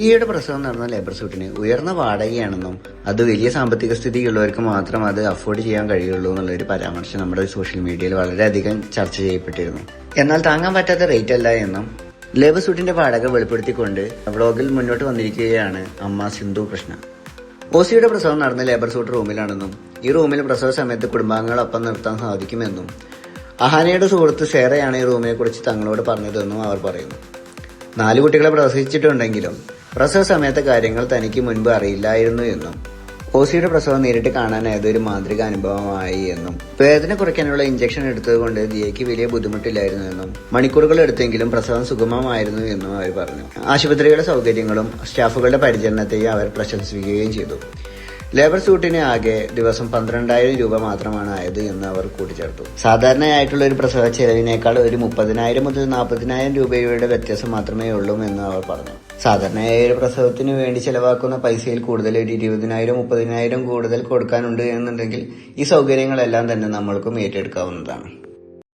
ഈയുടെ പ്രസവം നടന്ന ലേബർ സൂട്ടിന് ഉയർന്ന വാടകയാണെന്നും അത് വലിയ സാമ്പത്തിക സ്ഥിതിയുള്ളവർക്ക് മാത്രം അത് അഫോർഡ് ചെയ്യാൻ കഴിയുള്ളൂ എന്നുള്ളൊരു പരാമർശം നമ്മുടെ സോഷ്യൽ മീഡിയയിൽ വളരെയധികം ചർച്ച ചെയ്യപ്പെട്ടിരുന്നു. എന്നാൽ താങ്ങാൻ പറ്റാത്ത റേറ്റ് അല്ല എന്നും ലേബർ സൂട്ടിന്റെ വാടക വെളിപ്പെടുത്തിക്കൊണ്ട് വ്ളോഗിൽ മുന്നോട്ട് വന്നിരിക്കുകയാണ് അമ്മ സിന്ധു കൃഷ്ണ. ഓസിയുടെ പ്രസവം നടന്ന ലേബർ സൂട്ട് റൂമിലാണെന്നും ഈ റൂമിൽ പ്രസവ സമയത്ത് കുടുംബാംഗങ്ങളൊപ്പം നിർത്താൻ സാധിക്കുമെന്നും അഹാനയുടെ സുഹൃത്ത് സേറയാണ് ഈ റൂമിനെ കുറിച്ച് തങ്ങളോട് പറഞ്ഞതെന്നും അവർ പറയുന്നു. നാല് കുട്ടികളെ പ്രസവിച്ചിട്ടുണ്ടെങ്കിലും പ്രസവ സമയത്തെ കാര്യങ്ങൾ തനിക്ക് മുൻപ് അറിയില്ലായിരുന്നു എന്നും ഓസിയുടെ പ്രസവം നേരിട്ട് കാണാനായത് ഒരു മാന്ത്രിക അനുഭവമായി എന്നും വേദന കുറയ്ക്കാനുള്ള ഇഞ്ചക്ഷൻ എടുത്തതുകൊണ്ട് ദിയയ്ക്ക് വലിയ ബുദ്ധിമുട്ടില്ലായിരുന്നു എന്നും മണിക്കൂറുകൾ എടുത്തെങ്കിലും പ്രസവം സുഗമമായിരുന്നു എന്നും അവർ പറഞ്ഞു. ആശുപത്രികളുടെ സൗകര്യങ്ങളും സ്റ്റാഫുകളുടെ പരിചരണത്തെയും അവർ പ്രശംസിക്കുകയും ചെയ്തു. ലേബർ സ്യൂട്ടിന് ആകെ ദിവസം പന്ത്രണ്ടായിരം രൂപ മാത്രമാണ് ആയത് എന്ന് അവർ കൂട്ടിച്ചേർത്തു. സാധാരണയായിട്ടുള്ള ഒരു പ്രസവ ചെലവിനേക്കാൾ ഒരു മുപ്പതിനായിരം മുതൽ നാൽപ്പതിനായിരം രൂപയുടെ വ്യത്യാസം മാത്രമേ ഉള്ളൂ എന്ന് അവർ പറഞ്ഞു. സാധാരണയായ ഒരു പ്രസവത്തിന് വേണ്ടി ചെലവാക്കുന്ന പൈസയിൽ കൂടുതൽ ഒരു ഇരുപതിനായിരം മുപ്പതിനായിരം കൂടുതൽ കൊടുക്കാനുണ്ട് എന്നുണ്ടെങ്കിൽ ഈ സൗകര്യങ്ങളെല്ലാം തന്നെ നമ്മൾക്കും ഏറ്റെടുക്കാവുന്നതാണ്.